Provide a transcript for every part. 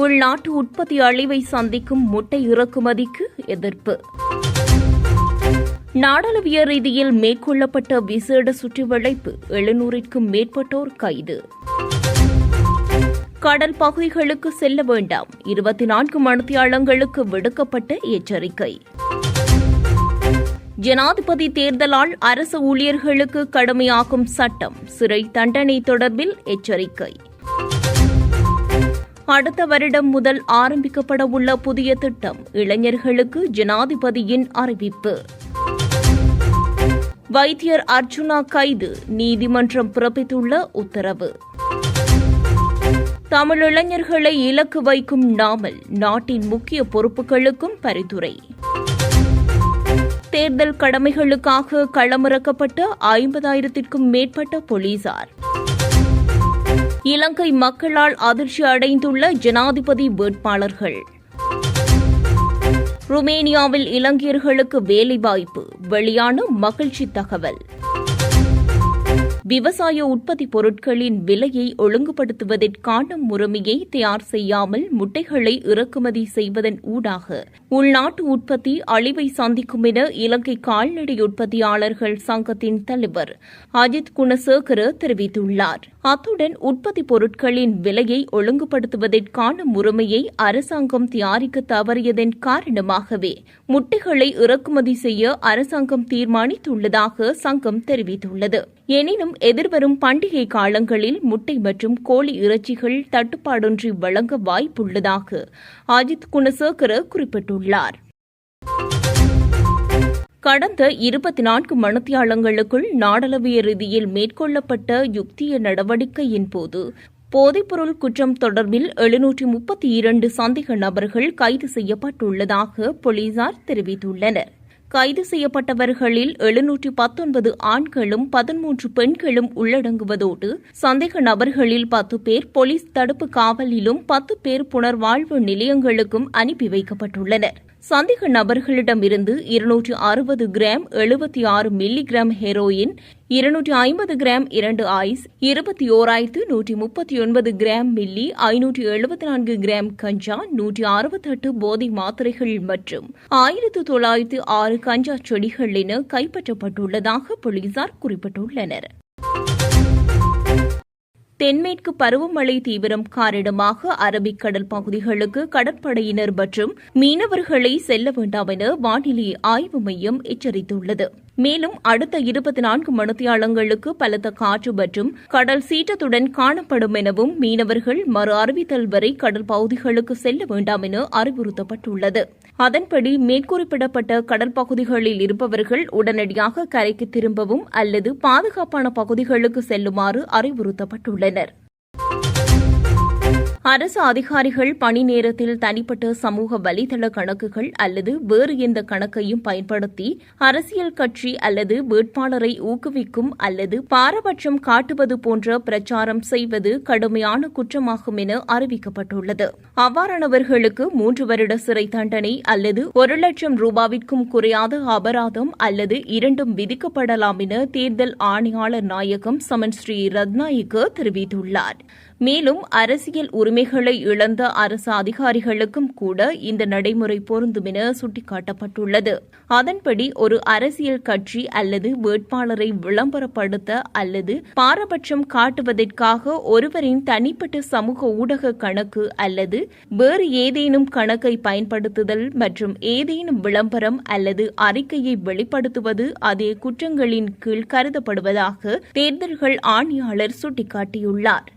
உள்நாட்டு உற்பத்தி அழிவை சந்திக்கும் முட்டை இறக்குமதிக்கு எதிர்ப்பு. நாடளவிய ரீதியில் மேற்கொள்ளப்பட்ட விசேட சுற்றிவளைப்பு எழுநூறிற்கும் மேற்பட்டோர் கைது. கடல் பகுதிகளுக்கு செல்ல வேண்டாம். இருபத்தி நான்கு மணித்தியாளங்களுக்கு விடுக்கப்பட்ட எச்சரிக்கை. ஜனாதிபதி தேர்தலால் அரசு ஊழியர்களுக்கு கடுமையாகும் சட்டம் சிறை தண்டனை தொடர்பில் எச்சரிக்கை. அடுத்த வருடம் முதல் ஆரம்பிக்கப்பட உள்ள புதிய திட்டம் இளைஞர்களுக்கு ஜனாதிபதியின் அறிவிப்பு. வைத்தியர் அர்ஜுனா கைது நீதிமன்றம் பிறப்பித்துள்ள உத்தரவு. தமிழ் இளைஞர்களை இலக்கு வைக்கும் நாமல் நாட்டின் முக்கிய பொறுப்புகளுக்கும் பரிந்துரை. தேர்தல் கடமைகளுக்காக களமிறக்கப்பட்ட ஐம்பதாயிரத்திற்கும் மேற்பட்ட போலீசார். இலங்கை மக்களால் அதிர்ச்சி அடைந்துள்ள ஜனாதிபதி வேட்பாளர்கள். ருமேனியாவில் இலங்கையர்களுக்கு வேலைவாய்ப்பு வெளியான மகிழ்ச்சி தகவல். விவசாய உற்பத்தி பொருட்களின் விலையை ஒழுங்குபடுத்துவதற்கான முறைமையை தயார் செய்யாமல் முட்டைகளை இறக்குமதி செய்வதன் ஊடாக உள்நாட்டு உற்பத்தி அழிவை சந்திக்கும் என இலங்கை கால்நடை உற்பத்தியாளர்கள் சங்கத்தின் தலைவர் அஜித் குணசேகர தெரிவித்துள்ளார். அத்துடன் உற்பத்தி பொருட்களின் விலையை ஒழுங்குபடுத்துவதற்கான முறைமையை அரசாங்கம் தயாரிக்க தவறியதன் காரணமாகவே முட்டைகளை இறக்குமதி செய்ய அரசாங்கம் தீர்மானித்துள்ளதாக சங்கம் தெரிவித்துள்ளது. எனினும் எதிர்வரும் பண்டிகை காலங்களில் முட்டை மற்றும் கோழி இறைச்சிகள் தட்டுப்பாடின்றி வழங்க வாய்ப்புள்ளதாக அஜித் குணசேகர குறிப்பிட்டுள்ளார். கடந்த இருபத்தி நான்கு மணித்தியாலங்களுக்குள் நாடளவிய ரீதியில் மேற்கொள்ளப்பட்ட யுக்திய நடவடிக்கையின் போது போதைப்பொருள் குற்றம் தொடர்பில் எழுநூற்றி முப்பத்தி இரண்டு சந்தேக நபர்கள் கைது செய்யப்பட்டுள்ளதாக போலீசார் தெரிவித்துள்ளனர். கைது செய்யப்பட்டவர்களில் எழுநூற்றி பத்தொன்பது ஆண்களும் பதிமூன்று பெண்களும் உள்ளடங்குவதோடு சந்தேக நபர்களில் பத்து பேர் போலீஸ் தடுப்பு காவலிலும் பத்து பேர் புனர்வாழ்வு நிலையங்களுக்கும் அனுப்பி வைக்கப்பட்டுள்ளனர். சந்தேக நபர்களிடமிருந்து இருநூற்று அறுபது கிராம் எழுபத்தி ஆறு மில்லி கிராம் ஹெரோயின் இருநூற்றி ஐம்பது கிராம் இரண்டு ஐஸ் இருபத்தி ஓராயிரத்து நூற்றி முப்பத்தி ஒன்பது கிராம் மில்லி ஐநூற்றி எழுபத்தி நான்கு கிராம் கஞ்சா நூற்றி அறுபத்தெட்டு போதை மாத்திரைகள் மற்றும் ஆயிரத்து தொள்ளாயிரத்து ஆறு கஞ்சா செடிகள் என கைப்பற்றப்பட்டுள்ளதாக போலீசார் குறிப்பிட்டுள்ளனர். தென்மேற்கு பருவமழை தீவிரம் காரணமாக அரபிக்கடல் பகுதிகளுக்கு கடற்படையினர் மற்றும் மீனவர்களை செல்ல வேண்டாம் என வானிலை ஆய்வு மையம் எச்சரித்துள்ளது. மேலும் அடுத்த இருபத்தி நான்கு மணித்தியாலங்களுக்கு பலத்த காற்று மற்றும் கடல் சீற்றத்துடன் காணப்படும் எனவும் மீனவர்கள் மறு அறிவித்தல் வரை கடல் பகுதிகளுக்கு செல்ல வேண்டாம் என அறிவுறுத்தப்பட்டுள்ளது. அதன்படி மேற்குறிப்பிடப்பட்ட கடல் பகுதிகளில் இருப்பவர்கள் உடனடியாக கரைக்கு திரும்பவும் அல்லது பாதுகாப்பான பகுதிகளுக்கு செல்லுமாறு அறிவுறுத்தப்பட்டுள்ளனர். அரசு அதிகாரிகள் பணி நேரத்தில் தனிப்பட்ட சமூக வலைதள கணக்குகள் அல்லது வேறு எந்த கணக்கையும் பயன்படுத்தி அரசியல் கட்சி அல்லது வேட்பாளரை ஊக்குவிக்கும் அல்லது பாரபட்சம் காட்டுவது போன்ற பிரச்சாரம் செய்வது கடுமையான குற்றமாகும் என அறிவிக்கப்பட்டுள்ளது. அவ்வாறானவர்களுக்கு மூன்று வருட சிறை தண்டனை அல்லது ஒரு லட்சம் ரூபாவிற்கும் குறையாத அபராதம் அல்லது இரண்டும் விதிக்கப்படலாம் என தேர்தல் ஆணையாளர் நாயகம் சமன் ஸ்ரீ ரத்நாயக்கு தெரிவித்துள்ளார். மேலும் அரசியல் உரிமை உரிமைகளை இழந்த அரசு அதிகாரிகளுக்கும் கூட இந்த நடைமுறை பொருந்தும் என சுட்டிக்காட்டப்பட்டுள்ளது. அதன்படி ஒரு அரசியல் கட்சி அல்லது வேட்பாளரை விளம்பரப்படுத்த அல்லது பாரபட்சம் காட்டுவதற்காக ஒருவரின் தனிப்பட்ட சமூக ஊடக கணக்கு அல்லது வேறு ஏதேனும் கணக்கை பயன்படுத்துதல் மற்றும் ஏதேனும் விளம்பரம் அல்லது அறிக்கையை வெளிப்படுத்துவது அதே குற்றங்களின் கீழ் கருதப்படுவதாக தேர்தல்கள் ஆணையாளர் சுட்டிக்காட்டியுள்ளார்.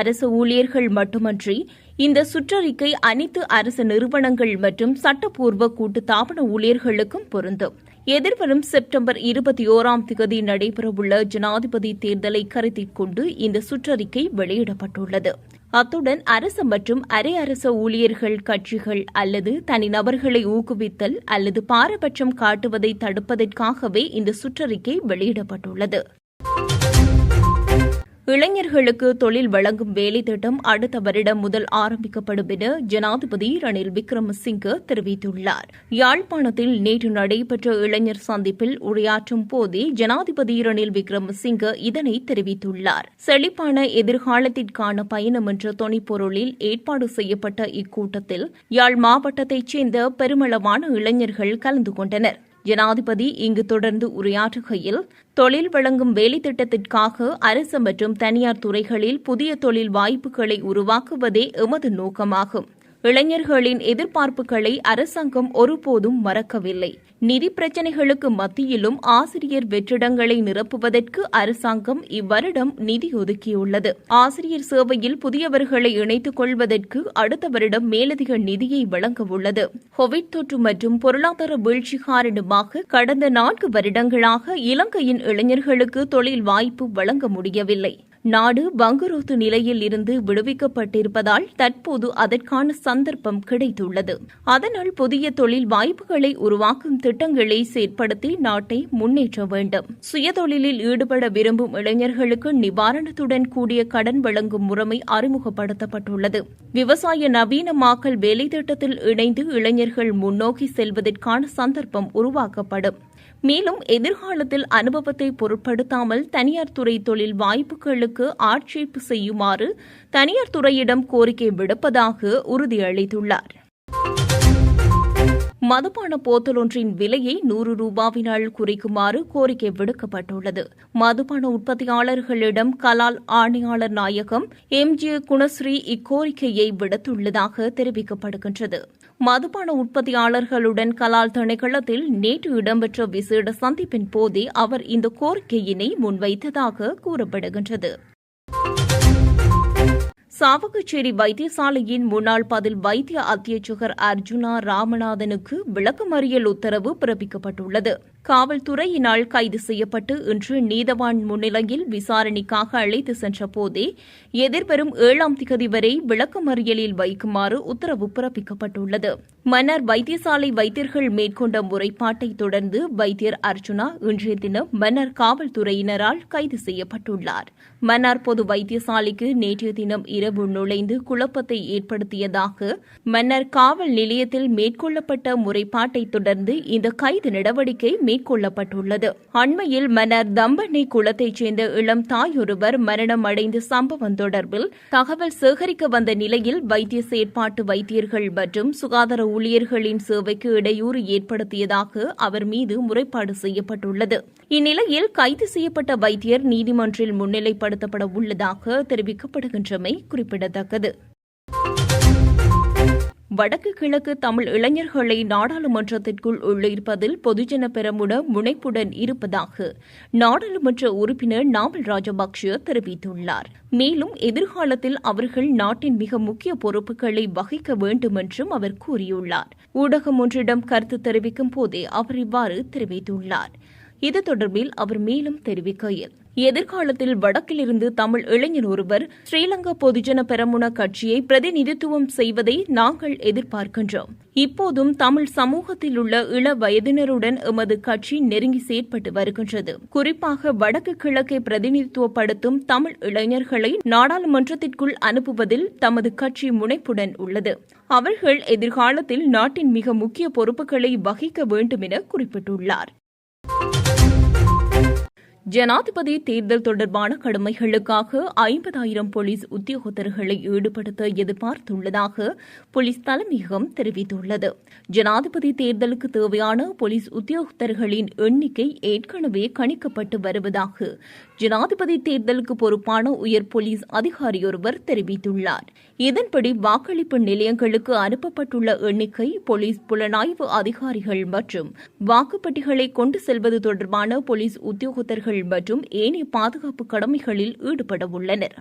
அரசு ஊழியர்கள் மட்டுமன்றி இந்த சுற்றறிக்கை அனைத்து அரசு நிறுவனங்கள் மற்றும் சட்டப்பூர்வ கூட்டு தாபன ஊழியர்களுக்கும் பொருந்தும். எதிர்வரும் செப்டம்பர் இருபத்தி ஓராம் தேதி நடைபெறவுள்ள ஜனாதிபதி தேர்தலை கருத்தில் கொண்டு இந்த சுற்றறிக்கை வெளியிடப்பட்டுள்ளது. அத்துடன் அரசு மற்றும் அரை அரச ஊழியர்கள் கட்சிகள் அல்லது தனிநபர்களை ஊக்குவித்தல் அல்லது பாரபட்சம் காட்டுவதை தடுப்பதற்காகவே இந்த சுற்றறிக்கை வெளியிடப்பட்டுள்ளது. இளைஞர்களுக்கு தொழில் வழங்கும் வேலை திட்டம் அடுத்த வருடம் முதல் ஆரம்பிக்கப்படும் என ஜனாதிபதி ரணில் விக்ரமசிங்கே தெரிவித்துள்ளார். யாழ்ப்பாணத்தில் நேற்று நடைபெற்ற இளைஞர் சந்திப்பில் உரையாற்றும் போதே ஜனாதிபதி ரணில் விக்ரமசிங்கே இதனை தெரிவித்துள்ளார். செழிப்பான எதிர்காலத்திற்கான பயணம் என்ற தொனிப்பொருளில் ஏற்பாடு செய்யப்பட்ட இக்கூட்டத்தில் யாழ் மாவட்டத்தைச் சேர்ந்த பெருமளவான இளைஞர்கள் கலந்து கொண்டனர். ஜனாதிபதி இங்கு தொடர்ந்து உரையாற்றுகையில் தொழில் வழங்கும் வேலைத்திட்டத்திற்காக அரசு மற்றும் தனியார் துறைகளில் புதிய தொழில் வாய்ப்புகளை உருவாக்குவதே எமது நோக்கமாகும். இளைஞர்களின் எதிர்பார்ப்புகளை அரசாங்கம் ஒருபோதும் மறக்கவில்லை. நிதி பிரச்சினைகளுக்கு மத்தியிலும் ஆசிரியர் வெற்றிடங்களை நிரப்புவதற்கு அரசாங்கம் இவ்வருடம் நிதி ஒதுக்கியுள்ளது. ஆசிரியர் சேவையில் புதியவர்களை இணைத்துக் கொள்வதற்கு அடுத்த வருடம் மேலதிக நிதியை வழங்க உள்ளது கோவிட் தொற்று மற்றும் பொருளாதார வீழ்ச்சி காரணமாக கடந்த நான்கு வருடங்களாக இலங்கையின் இளைஞர்களுக்கு தொழில் வாய்ப்பு வழங்க முடியவில்லை. நாடு வங்குரோத்து நிலையில் இருந்து விடுவிக்கப்பட்டிருப்பதால் தற்போது அதற்கான சந்தர்ப்பம் கிடைத்துள்ளது. அதனால் புதிய தொழில் வாய்ப்புகளை உருவாக்கும் திட்டங்களை செயற்படுத்தி நாட்டை முன்னேற்ற வேண்டும். சுயதொழிலில் ஈடுபட விரும்பும் இளைஞர்களுக்கு நிவாரணத்துடன் கூடிய கடன் வழங்கும் முறைமை அறிமுகப்படுத்தப்பட்டுள்ளது. விவசாய நவீனமாக்கல் வேலைத்திட்டத்தில் இணைந்து இளைஞர்கள் முன்னோக்கி செல்வதற்கான சந்தர்ப்பம் உருவாக்கப்படும். மேலும் எதிர்காலத்தில் அனுபவத்தை பொருட்படுத்தாமல் தனியார் துறை தொழில் வாய்ப்புகளுக்கு ஆட்சேர்ப்பு செய்யுமாறு தனியார் துறையிடம் கோரிக்கை விடுப்பதாக உறுதியளித்துள்ளார். மதுபான போத்தல் ஒன்றின் விலையை நூறு ரூபாவினால் குறைக்குமாறு கோரிக்கை விடுக்கப்பட்டுள்ளது. மதுபான உற்பத்தியாளர்களிடம் கலால் ஆணையாளர் நாயகம் எம். ஜே. குணஸ்ரீ இக்கோரிக்கையை விடுத்துள்ளதாக தெரிவிக்கப்படுகின்றது. மதுபான உற்பத்தியாளர்களுடன் கலால் திணைக்களத்தில் நேற்று இடம்பெற்ற விசேட சந்திப்பின் போதே அவர் இந்த கோரிக்கையினை முன்வைத்ததாக கூறப்படுகின்றது. சாவகச்சேரி வைத்தியசாலையின் முன்னாள் பதில் வைத்திய அத்தியட்சகர் அர்ஜுனா ராமநாதனுக்கு விளக்கமறியல் உத்தரவு பிறப்பிக்கப்பட்டுள்ளது. காவல்துறையினால் கைது செய்யப்பட்டு இன்று நீதவான் முன்னிலையில் விசாரணைக்காக அழைத்து சென்ற போதே எதிர்வரும் ஏழாம் திகதி வரை விளக்கமறியலில் வைக்குமாறு உத்தரவு பிறப்பிக்கப்பட்டுள்ளது. மன்னர் வைத்தியசாலை வைத்தியர்கள் மேற்கொண்ட முறைப்பாட்டை தொடர்ந்து வைத்தியர் அர்ஜுனா இன்றைய தினம் மன்னர் காவல்துறையினரால் கைது செய்யப்பட்டுள்ளார். மன்னார் பொது வைத்தியசாலைக்கு நேற்றைய தினம் இரவு நுழைந்து குழப்பத்தை ஏற்படுத்தியதாக மன்னர் காவல் நிலையத்தில் மேற்கொள்ளப்பட்ட முறைப்பாட்டை தொடர்ந்து இந்த கைது நடவடிக்கை மேற்கொள்ளப்பட்டுள்ளது. அண்மையில் மன்னர் தம்பனை குளத்தைச் சேர்ந்த இளம் தாயொருவர் மரணம் அடைந்த சம்பவம் தொடர்பில் தகவல் சேகரிக்க வந்த நிலையில் வைத்திய செயற்பாட்டு வைத்தியர்கள் மற்றும் சுகாதார ஊழியர்களின் சேவைக்கு இடையூறு ஏற்படுத்தியதாக அவர் மீது முறைப்பாடு செய்யப்பட்டுள்ளது. இந்நிலையில் கைது செய்யப்பட்ட வைத்தியர் நீதிமன்றில் முன்னிலைப்படுத்தப்பட உள்ளதாக தெரிவிக்கப்படுகின்றமை குறிப்பிடத்தக்கது. வடக்கு கிழக்கு தமிழ் இளைஞர்களை நாடாளுமன்றத்திற்குள் உள்ளிருப்பதில் பொதுஜன பெரமுன முனைப்புடன் இருப்பதாக நாடாளுமன்ற உறுப்பினர் நாமல் ராஜபக்ஷ தெரிவித்துள்ளார். மேலும் எதிர்காலத்தில் அவர்கள் நாட்டின் மிக முக்கிய பொறுப்புகளை வகிக்க வேண்டும் என்றும் அவர் கூறியுள்ளார். ஊடகம் ஒன்றிடம் கருத்து தெரிவிக்கும் போதே அவர் இவ்வாறு தெரிவித்துள்ளார். இது தொடர்பில் அவர் மேலும் தெரிவிக்கையில் எதிர்காலத்தில் வடக்கிலிருந்து தமிழ் இளைஞர் ஒருவர் ஸ்ரீலங்கா பொதுஜன பெரமுன கட்சியை பிரதிநிதித்துவம் செய்வதை நாங்கள் எதிர்பார்க்கின்றோம். இப்போதும் தமிழ் சமூகத்தில் உள்ள இள வயதினருடன் எமது கட்சி நெருங்கி செயற்பட்டு வருகின்றது. குறிப்பாக வடக்கு கிழக்கை பிரதிநிதித்துவப்படுத்தும் தமிழ் இளைஞர்களை நாடாளுமன்றத்திற்குள் அனுப்புவதில் தமது கட்சி முனைப்புடன் உள்ளது. அவர்கள் எதிர்காலத்தில் நாட்டின் மிக முக்கிய பொறுப்புகளை வகிக்க வேண்டும் என குறிப்பிட்டுள்ளார். ஜனாதிபதி தேர்தல் தொடர்பான கடமைகளுக்காக ஐம்பதாயிரம் போலீஸ் உத்தியோகத்தர்களை ஈடுபடுத்த எதிர்பார்த்துள்ளதாக போலீஸ் தலைமையகம் தெரிவித்துள்ளது. ஜனாதிபதி தேர்தலுக்கு தேவையான போலீஸ் உத்தியோகத்தர்களின் எண்ணிக்கை ஏற்கனவே கணிக்கப்பட்டு வருவதாக ஜனாதிபதி தேர்தலுக்கு பொறுப்பான உயர் போலீஸ் அதிகாரியொருவர் தெரிவித்துள்ளார். இதன்படி வாக்களிப்பு நிலையங்களுக்கு அனுப்பப்பட்டுள்ள எண்ணிக்கை போலீஸ் புலனாய்வு அதிகாரிகள் மற்றும் வாக்குப்பட்டிகளை கொண்டு செல்வது தொடர்பான போலீஸ் உத்தியோகத்தர்கள் மற்றும் ஏனைய பாதுகாப்பு கடமைகளில் ஈடுபட உள்ளனர்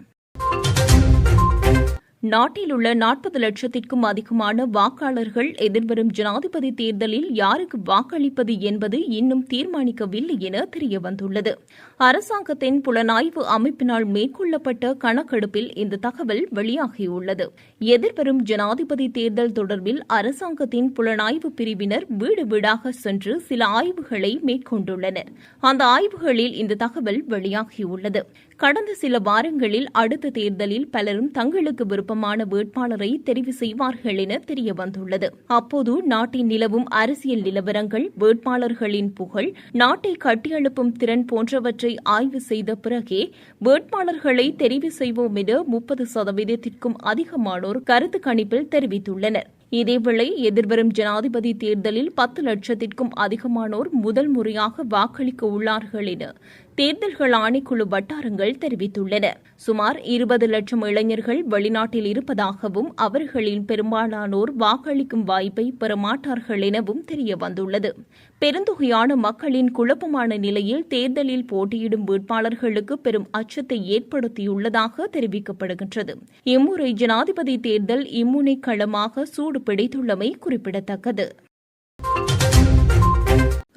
நாட்டில் உள்ள நாற்பது லட்சத்திற்கும் அதிகமான வாக்காளர்கள் எதிர்வரும் ஜனாதிபதி தேர்தலில் யாருக்கு வாக்களிப்பது என்பது இன்னும் தீர்மானிக்கவில்லை என தெரியவந்துள்ளது. அரசாங்கத்தின் புலனாய்வு அமைப்பினால் மேற்கொள்ளப்பட்ட கணக்கெடுப்பில் இந்த தகவல் வெளியாகியுள்ளது. எதிர்வரும் ஜனாதிபதி தேர்தல் தொடர்பில் அரசாங்கத்தின் புலனாய்வு பிரிவினர் வீடு வீடாக சென்று சில ஆய்வுகளை மேற்கொண்டுள்ளனர். அந்த ஆய்வுகளில் இந்த தகவல் வெளியாகியுள்ளது. கடந்த சில வாரங்களில் அடுத்த தேர்தலில் பலரும் தங்களுக்கு விருப்பமான வேட்பாளரை தெரிவு செய்வார்கள் என தெரிய வந்துள்ளது அப்போது நாட்டின் நிலவும் அரசியல் நிலவரங்கள் வேட்பாளர்களின் புகழ் நாட்டை கட்டியெழுப்பும் திறன் போன்றவற்றை ஆய்வு செய்த பிறகே வேட்பாளர்களை தெரிவு செய்வோம் என முப்பது சதவீதத்திற்கும் அதிகமானோர் கருத்து கணிப்பில் தெரிவித்துள்ளனர். இதேவேளை எதிர்வரும் ஜனாதிபதி தேர்தலில் பத்து லட்சத்திற்கும் அதிகமானோர் முதல் முறையாக வாக்களிக்க உள்ளார்கள் என தேர்தல்கள் ஆணைக்குழு வட்டாரங்கள் தெரிவித்துள்ளன. சுமார் இருபது லட்சம் இளைஞர்கள் வெளிநாட்டில் இருப்பதாகவும் அவர்களில் பெரும்பாலானோர் வாக்களிக்கும் வாய்ப்பை பெறமாட்டார்கள் எனவும் தெரிய வந்துள்ளது பெருந்தொகையான மக்களின் குழப்பமான நிலையில் தேர்தலில் போட்டியிடும் வேட்பாளர்களுக்கு பெரும் அச்சத்தை ஏற்படுத்தியுள்ளதாக தெரிவிக்கப்படுகின்றது. இம்முறை ஜனாதிபதி தேர்தல் இம்முனை களமாக சூடு பிடித்துள்ளமை குறிப்பிடத்தக்கது.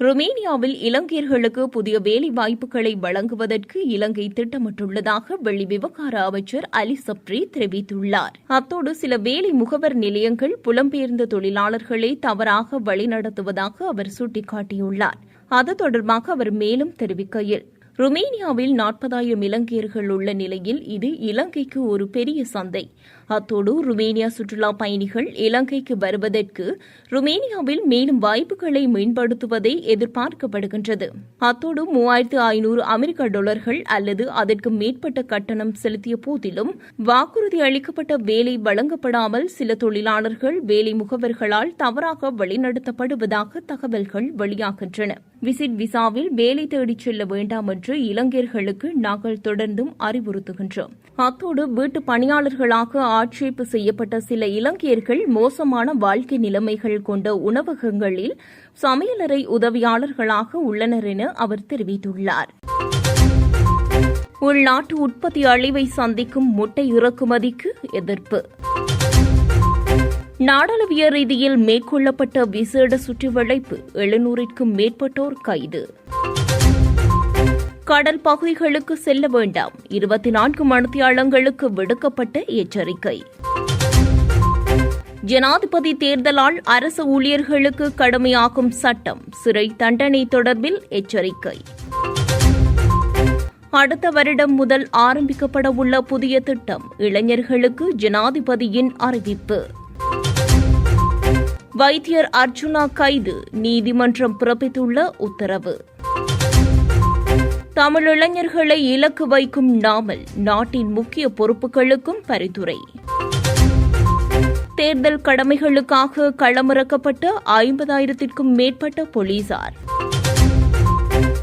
ருமேனியாவில் இலங்கையர்களுக்கு புதிய வேலை வாய்ப்புகளை வழங்குவதற்கு இலங்கை திட்டமிட்டுள்ளதாக வெளிவிவகார அமைச்சர் அலி சப்ரி தெரிவித்துள்ளார். அத்தோடு சில வேலை முகவர் நிலையங்கள் புலம்பெயர்ந்த தொழிலாளர்களை தவறாக வழிநடத்துவதாக அவர் சுட்டிக்காட்டியுள்ளார். அது தொடர்பாக அவர் மேலும் தெரிவிக்கையில் ருமேனியாவில் நாற்பதாயிரம் இலங்கையர்கள் உள்ள நிலையில் இது இலங்கைக்கு ஒரு பெரிய சந்தை. அத்தோடு ருமேனியா சுற்றுலா பயணிகள் இலங்கைக்கு வருவதற்கு ருமேனியாவில் மேலும் வாய்ப்புகளை மேம்படுத்துவதை எதிர்பார்க்கப்படுகின்றது. அத்தோடு மூவாயிரத்து ஐநூறு அமெரிக்க டாலர்கள் அல்லது அதற்கு மேற்பட்ட கட்டணம் செலுத்திய போதிலும் வாக்குறுதி அளிக்கப்பட்ட வேலை வழங்கப்படாமல் சில தொழிலாளர்கள் வேலை முகவர்களால் தவறாக வழிநடத்தப்படுவதாக தகவல்கள் வெளியாகின்றன. விசிட் விசாவில் வேலை தேடிச் செல்ல வேண்டாம் என்று இளைஞர்களுக்கு நாங்கள் தொடர்ந்தும் அறிவுறுத்துகின்றோம். அத்தோடு வீட்டு பணியாளர்களாக ஆட்சேப்பு செய்யப்பட்ட சில இலங்கையர்கள் மோசமான வாழ்க்கை நிலைமைகள் கொண்ட உணவகங்களில் சமையலறை உதவியாளர்களாக உள்ளனர் என அவர் தெரிவித்துள்ளார். உள்நாட்டு உற்பத்தி அழிவை சந்திக்கும் முட்டை இறக்குமதிக்கு எதிர்ப்பு. நாடாளுவிய ரீதியில் மேற்கொள்ளப்பட்ட விசேட சுற்றுவளைப்பு எழுநூறிற்கும் மேற்பட்டோர் கைது. கடல் பகுதிகளுக்கு செல்ல வேண்டாம். இருபத்தி நான்கு மணித்தியாளங்களுக்கு விடுக்கப்பட்ட எச்சரிக்கை. ஜனாதிபதி தேர்தலால் அரசு ஊழியர்களுக்கு கடுமையாகும் சட்டம் சிறை தண்டனை தொடர்பில் எச்சரிக்கை. அடுத்த வருடம் முதல் ஆரம்பிக்கப்பட உள்ள புதிய திட்டம் இளைஞர்களுக்கு ஜனாதிபதியின் அறிவிப்பு. வைத்தியர் அர்ஜுனா கைது. நீதிமன்றம் பிறப்பித்துள்ள உத்தரவு. தமிழ் இளைஞர்களை இலக்கு வைக்கும் நாமல் நாட்டின் முக்கிய பொறுப்புகளுக்கும் பரிந்துரை. தேர்தல் கடமைகளுக்காக களமிறக்கப்பட்ட ஐம்பதாயிரத்திற்கும் மேற்பட்ட போலீசார்.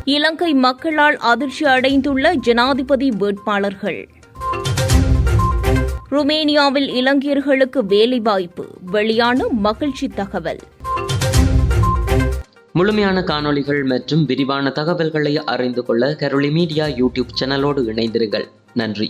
இலங்கை மக்களால் அதிர்ச்சி அடைந்துள்ள ஜனாதிபதி வேட்பாளர்கள். ருமேனியாவில் இலங்கையர்களுக்கு வேலைவாய்ப்பு. வெளியான மகிழ்ச்சி தகவல். முழுமையான காணொளிகள் மற்றும் விரிவான தகவல்களை அறிந்து கொள்ள கரோலி மீடியா யூடியூப் சேனலோடு இணைந்திருங்கள். நன்றி.